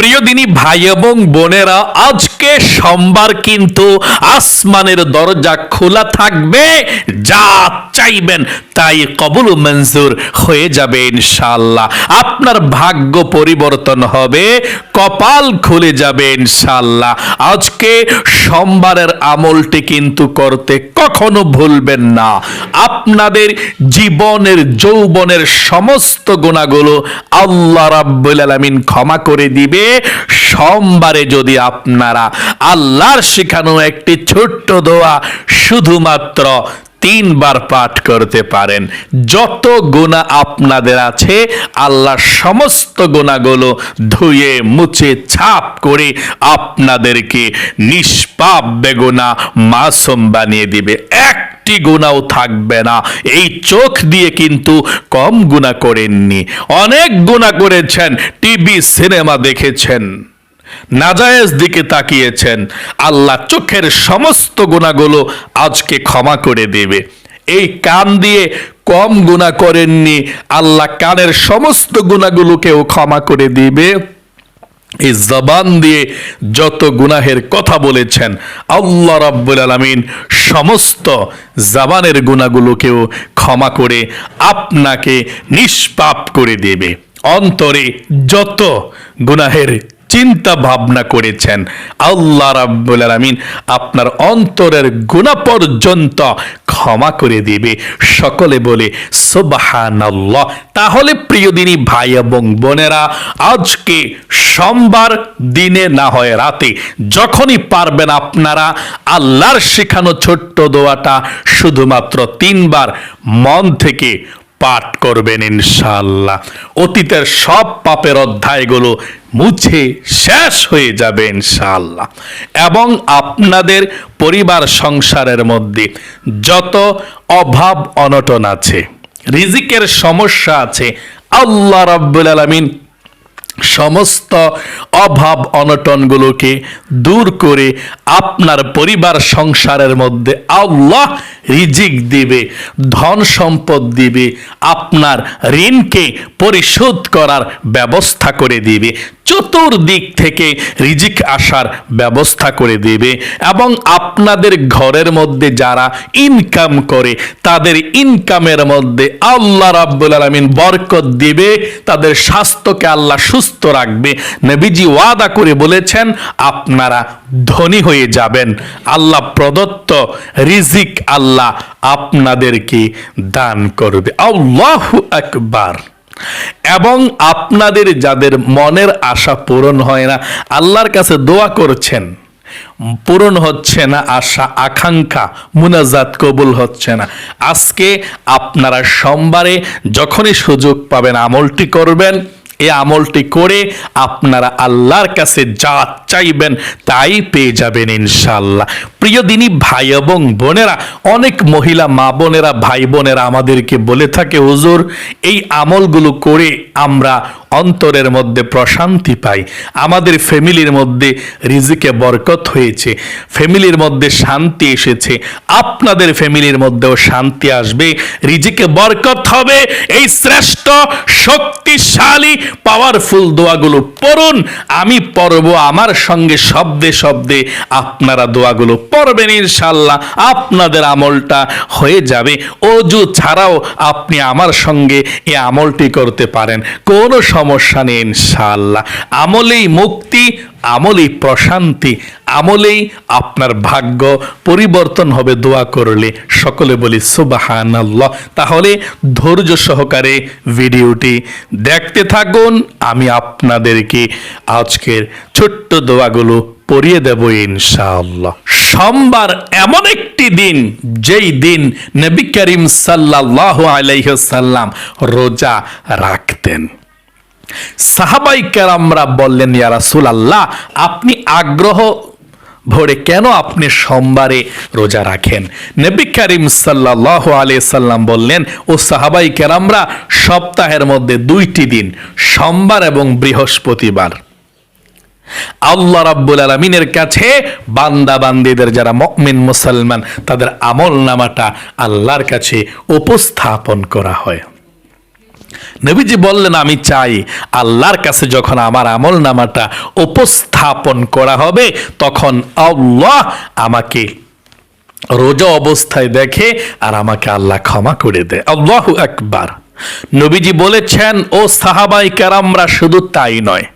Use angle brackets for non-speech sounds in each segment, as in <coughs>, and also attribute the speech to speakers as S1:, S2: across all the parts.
S1: প্রিয় দিনী ভাই এবং বোনেরা, আজকে সোমবার কিন্তু আসমানের দরজা খোলা থাকবে, যা চাইবেন তাই কবুল মঞ্জুর হয়ে যাবে ইনশাআল্লাহ। আপনার ভাগ্য পরিবর্তন হবে, কপাল খুলে যাবে ইনশাআল্লাহ। আজকে সোমবারের আমলটি কিন্তু করতে কখনো ভুলবেন না। আপনাদের জীবনের, যৌবনের সমস্ত গুণাগুলো আল্লাহ রাব্বুল আলামিন ক্ষমা করে দিবে। সোমবারে যদি আপনারা আল্লাহর শেখানো একটি ছোট্ট দোয়া শুধুমাত্র তিনবার পাঠ করতে পারেন, যত গুণা আপনাদের আছে আল্লাহ সমস্ত গুণাগুলো ধুয়ে, মুছে, ছাপ করে আপনাদেরকে নিষ্পাপ বেগুনা মাসুম বানিয়ে দিবে। একটি গুণাও থাকবে না। এই চোখ দিয়ে কিন্তু কম গুণা করেননি। অনেক গুণা করেছেন, টিভি, সিনেমা দেখেছেন। নাজায়েজ দিকে তাকিয়েছেন। আল্লাহ চোখের সমস্ত গুণাগুলো আজকে ক্ষমা করে দেবে। এই কান দিয়ে কম গুণা করেননি, আল্লাহ কানের সমস্ত গুণাগুলোকেও ক্ষমা করে দিবে। এই জবান দিয়ে যত গুনাহের কথা বলেছেন, আল্লাহ রাব্বুল আলামিন সমস্ত জবানের গুণাগুলোকেও ক্ষমা করে আপনাকে নিষ্পাপ করে দেবে। অন্তরে যত গুনাহের চিন্তা ভাবনা করেছেন। আল্লাহ রাব্বুল আলামিন আপনার অন্তরের গুণা পর্যন্ত ক্ষমা করে দিবে। সকলে বলে, সুবহানাল্লাহ। তাহলে প্রিয় দিনী ভাই এবং বোনেরা, আজকে সোমবার দিনে না হয় রাতে যখনই পারবেন আপনারা আল্লাহর শেখানো ছোট্ট দোয়াটা শুধুমাত্র তিনবার মন থেকে পাঠ করবেন ইনশাল্লাহ অতীতের সব পাপের অধ্যায়গুলো মুছে শেষ হয়ে যাবে ইনশাল্লাহ এবং আপনাদের পরিবার সংসারের মধ্যে যত অভাব অনটন আছে, রিজিকের সমস্যা আছে, আল্লাহ রাব্বুল আলামিন সমস্ত অভাব অনটনগুলোকে দূর করে আপনার পরিবার সংসারের মধ্যে আল্লাহ রিজিক দিবে, ধন সম্পদ দিবে, আপনার ঋণকে পরিশোধ করার ব্যবস্থা করে দিবে। চতুর্দিক থেকে রিজিক আসার ব্যবস্থা করে দেবে এবং আপনাদের ঘরের মধ্যে যারা ইনকাম করে, তাদের ইনকামের মধ্যে আল্লাহ রাব্বুল আলামিন বরকত দিবে, তাদের স্বাস্থ্যকে আল্লাহ সুস্থ রাখবে। নবীজি ওয়াদা করে বলেছেন, আপনারা ধনী হয়ে যাবেন। আল্লাহ প্রদত্ত রিজিক আল্লাহ আপনাদেরকে দান করবে। আল্লাহু আকবার। এবং আপনাদের যাদের মনের আশা পূরণ হয় না, আল্লাহর কাছে দোয়া করছেন, পূরণ হচ্ছে না, আশা, আকাঙ্ক্ষা, মুনাজাত কবুল হচ্ছে না। আজকে আপনারা সোমবারে যখনই সুযোগ পাবেন আমলটি করবেন এই আমলটি করে আপনারা আল্লাহর কাছে যা চাইবেন তাই পেয়ে যাবেন ইনশাল্লাহ প্রিয় দিনই ভাই এবং বোনেরা, অনেক মহিলা মা বোনেরা, ভাই বোনেরা আমাদেরকে বলে থাকে, হুজুর, এই আমলগুলো করে আমরা অন্তরের মধ্যে প্রশান্তি পাই। আমাদের ফ্যামিলির মধ্যে রিজিকে বরকত হয়েছে। ফ্যামিলির মধ্যে শান্তি এসেছে। আপনাদের ফ্যামিলির মধ্যেও শান্তি আসবে। রিজিকে বরকত হবে। এই শ্রেষ্ঠ, শক্তিশালী পাওয়ারফুল দোয়াগুলো পড়ুন। আমি পড়ব আমার সঙ্গে শব্দে শব্দে। আপনারা দোয়াগুলো পড়বেন ইনশাল্লাহ আপনাদের আমলটা হয়ে যাবে। অজু ছাড়াও আপনি আমার সঙ্গে এই আমলটি করতে পারেন। কোনো সমস্যা নেই ইনশাল্লাহ আমলেই মুক্তি, আমলেই প্রশান্তি, আমলেই আপনার ভাগ্য পরিবর্তন হবে দোয়া করলে। সকলে বলি সুবাহান তাহলে ধৈর্য সহকারে ভিডিওটি দেখতে থাকুন। আমি আপনাদেরকে আজকের ছোট্ট দোয়াগুলো পড়িয়ে দেব, ইনশাআল্লাহ। সোমবার এমন একটি দিন, যেই দিন নবী করিম সাল্লাহ আলাইসাল্লাম রোজা রাখতেন। সাহাবাই কেরামরা বললেন, ইয়া রাসূল আল্লাহ আপনি আগ্রহ ভরে কেন আপনি সোমবারে রোজা রাখেন? নবী করিম সাল্লাহ সাল্লাম বললেন, ও সাহাবাই কেরামরা সপ্তাহের মধ্যে দুইটি দিন, সোমবার এবং বৃহস্পতিবার। আল্লাহ রাব্বুল আলমিনের কাছে বান্দা বান্দিদের যারা মকমিন মুসলমান, তাদের আমল নামাটা আল্লাহর কাছে উপস্থাপন করা হয়। নবীজি বললেন, আমি চাই আল্লাহর কাছে যখন আমার আমল নামাটা উপস্থাপন করা হবে, তখন আল্লাহ আমাকে রোজা অবস্থায় দেখে আর আমাকে আল্লাহ ক্ষমা করে দেয়। আল্লাহ একবার নবীজি বলেছেন, ও সাহাবাই কারামরা শুধু তাই নয়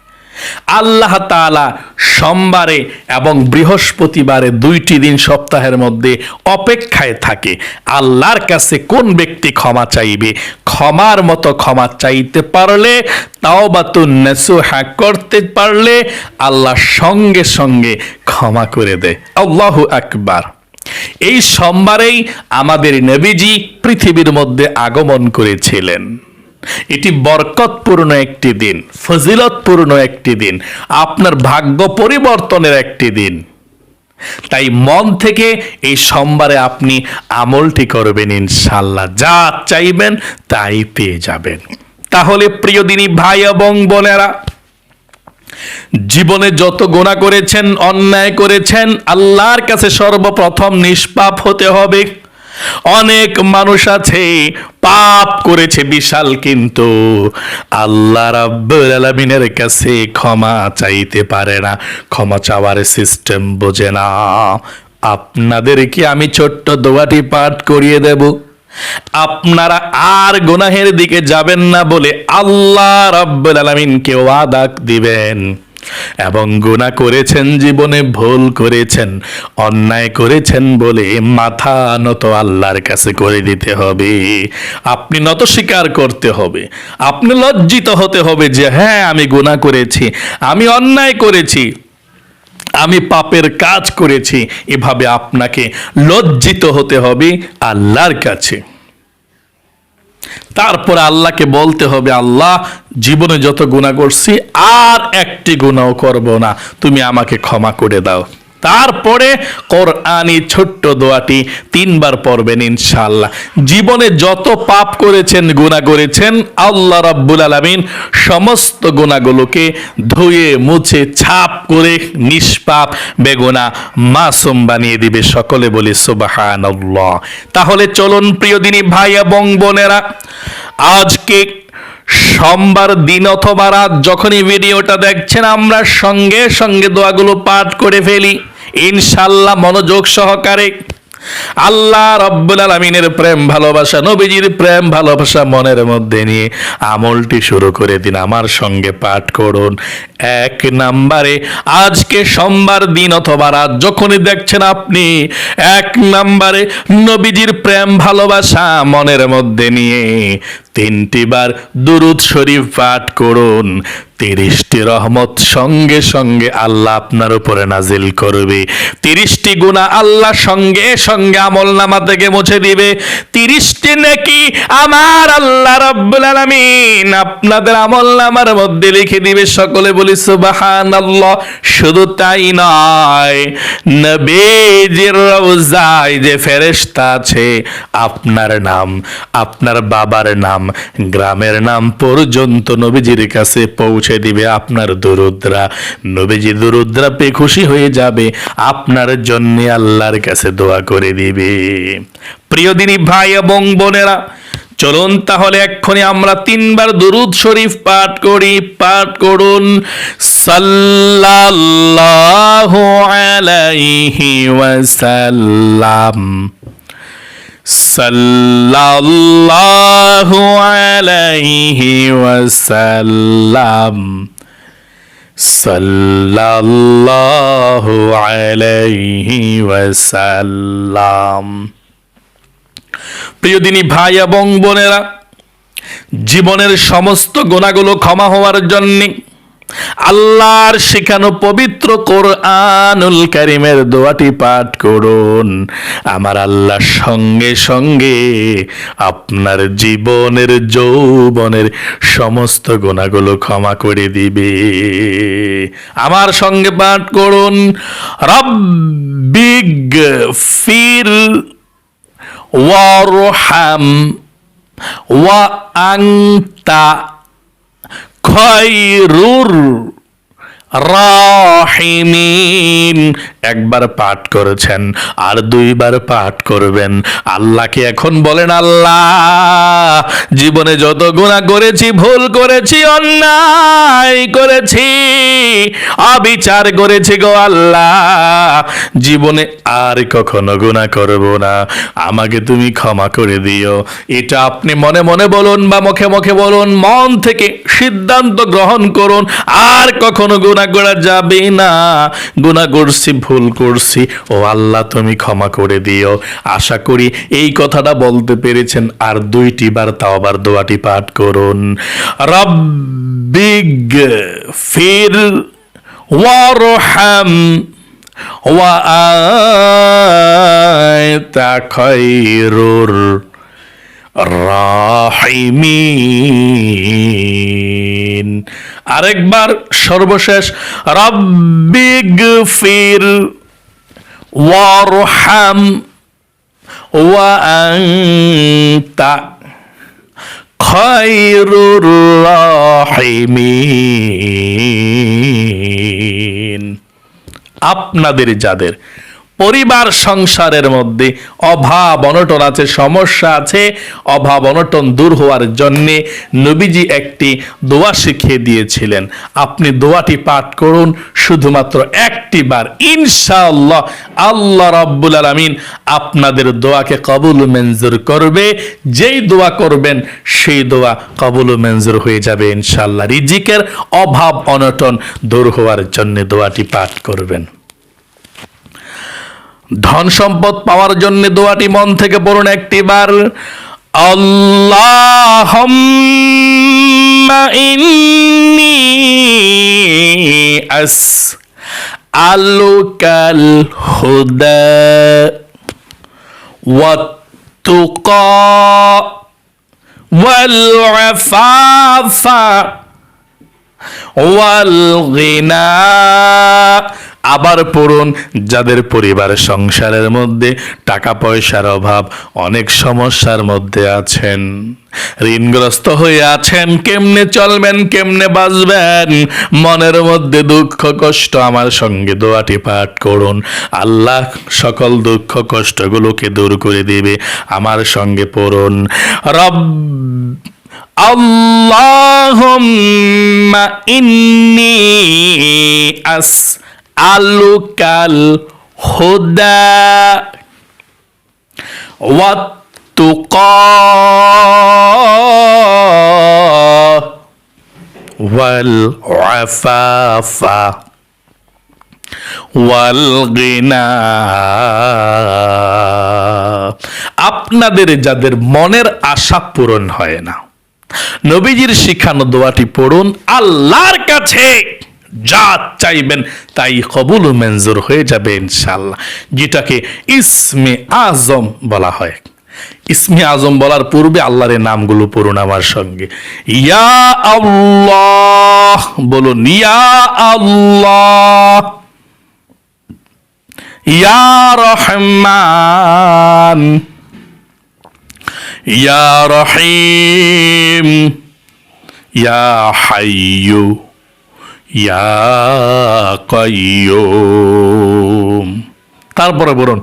S1: আল্লাহ তাআলা সোমবারে এবং বৃহস্পতিবারে দুইটি দিন সপ্তাহের মধ্যে অপেক্ষায় থাকে। আল্লাহর কাছে কোন ব্যক্তি ক্ষমা চাইবে? ক্ষমার মতো ক্ষমা চাইতে পারলে তাও বা হ্যা করতে পারলে আল্লাহ সঙ্গে সঙ্গে ক্ষমা করে দেয়। আল্লাহু আকবার। এই সোমবারেই আমাদের নবীজি পৃথিবীর মধ্যে আগমন করেছিলেন। এটি বরকতপূর্ণ একটি দিন, ফজিলতপূর্ণ একটি দিন, আপনার ভাগ্য পরিবর্তনের একটি দিন। তাই মন থেকে এই সোমবারে আপনি আমলটি করবেন ইনশাল্লাহ যা চাইবেন তাই পেয়ে যাবেন। তাহলে প্রিয় দিনী ভাই এবং বোনেরা, জীবনে যত গোনা করেছেন, অন্যায় করেছেন, আল্লাহর কাছে সর্বপ্রথম নিষ্পাপ হতে হবে। অনেক মানুষ আছে, পাপ করেছে বিশাল কিন্তু। আল্লাহ রাব্বুল আলামিনের কাছে ক্ষমা চাইতে পারে না। ক্ষমা চাওয়ার সিস্টেম বোঝে না। আপনাদের কি আমি ছোট্ট দোয়াটি পাঠ করিয়ে দেব। আপনারা আর গুনাহের দিকে যাবেন না বলে আল্লাহ রাব্বুল আলামিনকে ওয়াদা দিবেন। এবং গুনাহ করেছেন, জীবনে ভুল করেছেন, অন্যায় করেছেন বলে মাথা নত আল্লাহর কাছে করে দিতে হবে। আপনি নত স্বীকার করতে হবে। আপনি লজ্জিত হতে হবে যে হ্যাঁ আমি গুনাহ করেছি, আমি অন্যায় করেছি, আমি পাপের কাজ করেছি। এভাবে আপনাকে লজ্জিত হতে হবে আল্লাহর কাছে। তারপরে আল্লাহকে বলতে হবে, আল্লাহ, জীবনে যত গুণা করছি, আর একটি গুণাও করব না। তুমি আমাকে ক্ষমা করে দাও। তারপরে কোরআনি ছোট্ট দোয়াটি তিনবার পড়বেন ইনশাল্লাহ জীবনে যত পাপ করেছেন গুণা করেছেন, আল্লাহ রাব্বুল আলামিন সমস্ত গুণাগুলোকে ধুয়ে, মুছে, ছাপ করে নিষ্পাপ, বেগুনা, মাসুম বানিয়ে দিবে। সকলে বলি সুবহানাল্লাহ। তাহলে চলুন প্রিয় দিনী ভাই এবং বোনেরা, আজকে সোমবার দিন অথবা রাত যখনই ভিডিওটা দেখছেন, আমরা সঙ্গে সঙ্গে দোয়াগুলো পাঠ করে ফেলি। ইনশাল্লাহ মনোযোগ সহকারে আল্লাহ রব্বুল আলমিনের প্রেম ভালোবাসা, নবীজির প্রেম ভালোবাসা মনের মধ্যে নিয়ে আমলটি শুরু করে দিন। আমার সঙ্গে পাঠ করুন। এক নাম্বারে, আজকে সোমবার দিন অথবা রাত যখনই দেখছেন আপনি, এক নাম্বারে, নবীজির প্রেম ভালোবাসা মনের মধ্যে নিয়ে তিনটি বার দুরুদ শরীফ পাঠ করুন। তিরিশটি রহমত সঙ্গে সঙ্গে আল্লাহ আপনার উপরে নাজিল করবে। তিরিশটি গুণা আল্লাহ সঙ্গে সঙ্গে আমল নামা থেকে মুছে দিবে। তিরিশটি নাকি আমার আল্লাহ রব্বুল আলামিন আপনাদের আমল নামার মধ্যে লিখে দিবে। সকলে বলি সুবাহান শুধু তাই নয়। নবীজির রওজায় যে ফেরেশতা আছে, আপনার নাম, আপনার বাবার নাম গ্রামের নাম পর্যন্ত নবীজির কাছে পৌঁছে দিবে আপনার দুরুদ্রা। নবীজি দুরুদ্রা পেয়ে খুশি হয়ে যাবে, আপনার জন্য আল্লাহর কাছে দোয়া করে দিবে। প্রিয় দিনী ভাই এবং বোনেরা, চলুন তাহলে এক্ষুনি আমরা তিনবার দুরুদ শরীফ পাঠ করি। পাঠ করুন, সাল্লাল্লাহু আলাইহি ওয়াসাল্লাম। সাল্লাল্লাহু আলাইহি ওয়াসাল্লাম। সাল্লাল্লাহু আলাইহি ওয়াসাল্লাম। প্রিয় দিনী ভাই এবং বোনেরা, জীবনের সমস্ত গোনাগুলো ক্ষমা হওয়ার জন্যে আল্লাহর শেখানো পবিত্র কোরআনুল কারিমের দোয়াটি পাঠ করুন। আমার আল্লাহ সঙ্গে সঙ্গে আপনার জীবনের, যৌবনের সমস্ত গোনাগুলো ক্ষমা করে দিবে। আমার সঙ্গে পাঠ করুন রব্বিগ ফির ওয়ারহাম ওয়া আংতা খৈরুর রাহিমিন একবার পাঠ করেছেন আর দুইবার পাঠ করবেন। আল্লাহকে এখন বলেন, আল্লাহ, জীবনে যত গুণা করেছি, ভুল করেছি, অন্যায় করেছি, অবিচার করেছি গো আল্লাহ, জীবনে আর কখনো গুণা করব না। আমাকে তুমি ক্ষমা করে দিও। এটা আপনি মনে মনে বলুন বা মুখে মুখে বলুন, মন থেকে সিদ্ধান্ত গ্রহণ করুন, আর কখনো গুণা করা যাবে না। গুণা করছি ভুল ভুল করছি। ও আল্লাহ, তুমি ক্ষমা করে দিও। আশা করি এই কথাটা বলতে পেরেছেন। আর দুইটি বার তাওবার দোয়াটি পাঠ করুন। রব্বিগ ফির ওয়ারহাম ওয়া আয়তা খৈরুর রাহিমিন। আরেকবার সর্বশেষ রব্বিগ ফির ওয়ারহাম ওয়ান্তা খয়রুর রাহিমিন। আপনাদের যাদের পরিবার সংসারের মধ্যে অভাব অনটন আছে, সমস্যা আছে। অভাব অনটন দূর হওয়ার জন্যে নবীজি একটি দোয়া শিখিয়ে দিয়েছিলেন। আপনি দোয়াটি পাঠ করুন, শুধুমাত্র একটি বার। ইনশাআল্লাহ আল্লাহ রাব্বুল আলামিন আপনাদের দোয়াকে কবুল মঞ্জুর করবে। যেই দোয়া করবেন, সেই দোয়া কবুল মঞ্জুর হয়ে যাবে ইনশাআল্লাহ। রিজিকের অভাব অনটন দূর হওয়ার জন্য দোয়াটি পাঠ করবেন। ধন সম্পদ পাওয়ার জন্য দোয়াটি মন থেকে পড়ুন একটিবার আল্লাহ ইন্নি আস আলুকাল হুদা والتقى والعفاف والغنى আবার পড়ুন যাদের পরিবার সংসারের মধ্যে টাকা পয়সার অভাব অনেক সমস্যার মধ্যে আছেন ঋণগ্রস্ত হয়ে আছেন কেমনে চলবেন কেমনে বাঁচবেন মনের মধ্যে দুঃখ কষ্ট আমার সঙ্গে দোয়াটি পাঠ করুন আল্লাহ সকল দুঃখ কষ্টগুলোকে দূর করে দিবে আমার সঙ্গে পড়ুন রব اللهم إني أسألك الهدى والتقى والعفاف والغنى আপনাদের যাদের মনের আশা পূরণ হয় না নবীজির শিখানো দোয়াটি পড়ুন আল্লাহর কাছে যা চাইবেন তাই কবুল মঞ্জুর হয়ে যাবে ইনশাল্লাহ যেটাকে ইসমে আজম বলা হয়। ইসমে আজম বলার পূর্বে আল্লাহর নামগুলো পড়ুন আমার সঙ্গে। ইয়া আল্লাহ, বলুন, ইয়া আল্লাহ। ইয়া রহমান। ইয়া রহিম। ইয়া হাইয়ু। ইয়া কাইয়ুম। তারপরে বলুন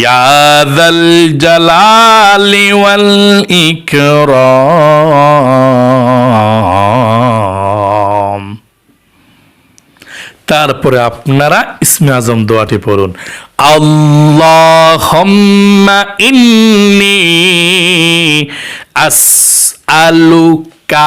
S1: ইয়াদাল জালালি ওয়াল ইকরাম। তারপরে আপনারা ইসমে আজম দোয়াটি পড়ুন, আল্লাহুম্মা ইন্নি আসআলুকা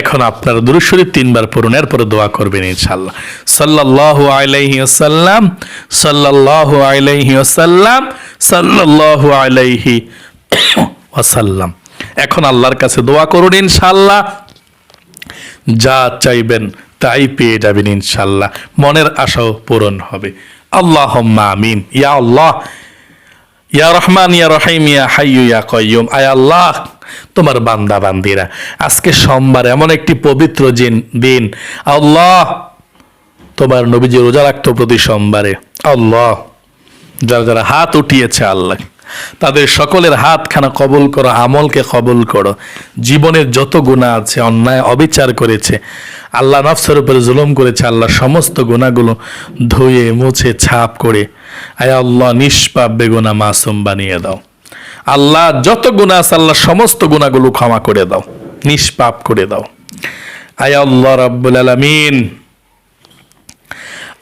S1: এখন আপনার দুরুশরীফ তিনবার পড়ুন, এরপরে দোয়া করবেন ইনশাল্লাহ সাল্লাল্লাহু আলাইহি ওয়াসাল্লাম, সাল্লাল্লাহু আলাইহি ওয়াসাল্লাম, সাল্লাল্লাহু আলাইহি ওয়াসাল্লাম। এখন আল্লাহর কাছে দোয়া করুন ইনশাল্লাহ যা চাইবেন তাই পেয়ে যাবেন ইনশাল্লাহ মনের আশাও পূরণ হবে। আল্লাহ আমিন। ইয়া আল্লাহ, ইয়া রহমান, ইয়া রহিম, ইয়া হাইয়ু, ইয়া কয়ুম আয় আল্লাহ তোমার বান্দা বান্দিরা। আজকে সোমবার এমন একটি পবিত্র দিন। আল্লাহ তোমার নবীজি রোজা রাখতো প্রতি সোমবারে। আল্লাহ, যারা যারা হাত উঠিয়েছে আল্লাহ, তাদের সকলের হাতখানা কবুল করো, আমলকে কবল করো। জীবনের যত গুণা আছে, অন্যায়, অবিচার করেছে, আল্লাহ নফসের উপরে জুলুম করেছে, আল্লাহ সমস্ত গুণাগুলো ধুয়ে, মুছে, ছাপ করে। আয় আল্লাহ, নিষ্পাপ বেগুনা মাসুম বানিয়ে দাও। আল্লাহ যত গুণা আছে, আল্লাহ সমস্ত গুণাগুলো ক্ষমা করে দাও, নিষ্পাপ করে দাও। আয় আল্লাহ রাব্বুল আলামিন,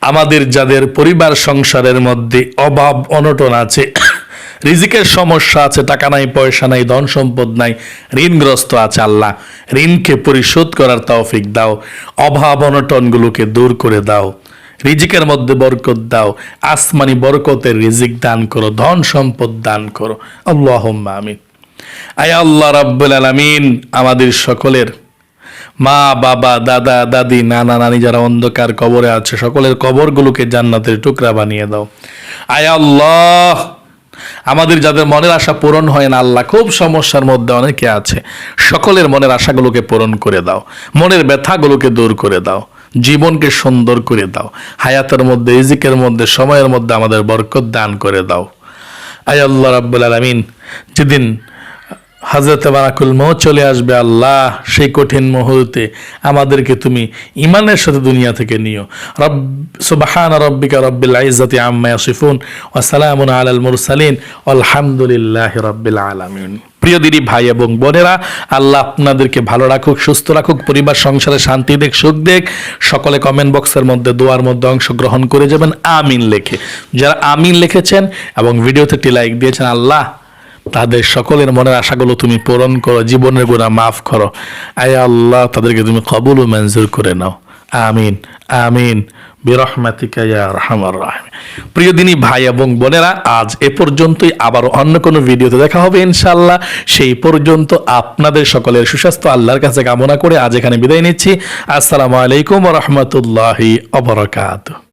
S1: আমাদের যাদের পরিবার সংসারের মধ্যে অভাব, অনটন আছে, <coughs> রিজিকের সমস্যা আছে, টাকা নাই, পয়সা নাই, ধন সম্পদ নাই, ঋণগ্রস্ত আছে আল্লাহ, ঋণকে পরিশোধ করার তৌফিক দাও, অভাব, অনটনগুলোকে দূর করে দাও। রিজিকের মধ্যে বরকত দাও, আসমানি বরকতের রিজিক দান করো, ধন সম্পদ দান করো। আল্লাহ আমিন। আয় আল্লাহ রাব্বুল আলামিন আমাদের সকলের মা, বাবা, দাদা, দাদি, নানা, নানি যারা অন্ধকার কবরে আছে, সকলের কবরগুলোকে জান্নাতের টুকরা বানিয়ে দাও। আয় আল্লাহ, আমাদের যাদের মনের আশা পূরণ হয় না, আল্লাহ খুব সমস্যার মধ্যে অনেকে আছে, সকলের মনের আশাগুলোকে পূরণ করে দাও, মনের ব্যথাগুলোকে দূর করে দাও। জীবনকে সুন্দর করে দাও। হায়াতের মধ্যে ইজিকের মধ্যে, সময়ের মধ্যে আমাদের বরকত দান করে দাও। আয় আল্লাহ রাব্বুল আলমিন, যেদিন হাজরত বারাকুল মৌ চলে আসবে, আল্লাহ সেই কঠিন মুহূর্তে আমাদেরকে তুমি ইমানের সাথে দুনিয়া থেকে নিও। রব, সুবহান রব্বিকা রব্বিল ইজ্জাতি আম্মা ইয়াসিফুন, ওয়া সালামুন আলাল মুরসালিন আলহামদুলিল্লাহি রাব্বিল আলামিন। প্রিয় দিদি, ভাই এবং বোনেরা, আল্লাহ আপনাদেরকে ভালো রাখুক, সুস্থ রাখুক, পরিবার, সংসারে শান্তি দেখ, সুখ দেখ। সকলে কমেন্ট বক্সের মধ্যে, দোয়ার মধ্যে অংশগ্রহণ করে যাবেন, আমিন লেখে। যারা আমিন লিখেছেন এবং ভিডিওতে একটি লাইক দিয়েছেন, আল্লাহ তাদের সকলের মনের আশাগুলো তুমি পূরণ করো, জীবনের গুণা মাফ করো। আয় আল্লাহ, তাদেরকে তুমি কবুল ও মঞ্জুর করে নাও। আমিন আমিন। প্রিয় দিনী ভাই এবং বোনেরা, আজ এ পর্যন্তই। আবার অন্য কোনো ভিডিওতে দেখা হবে ইনশাল্লাহ সেই পর্যন্ত আপনাদের সকলের সুস্বাস্থ্য, আল্লাহর কাছে কামনা করে আজ এখানে বিদায় নিচ্ছি। আসসালামু আলাইকুম রহমতুল্লাহি অবরকাত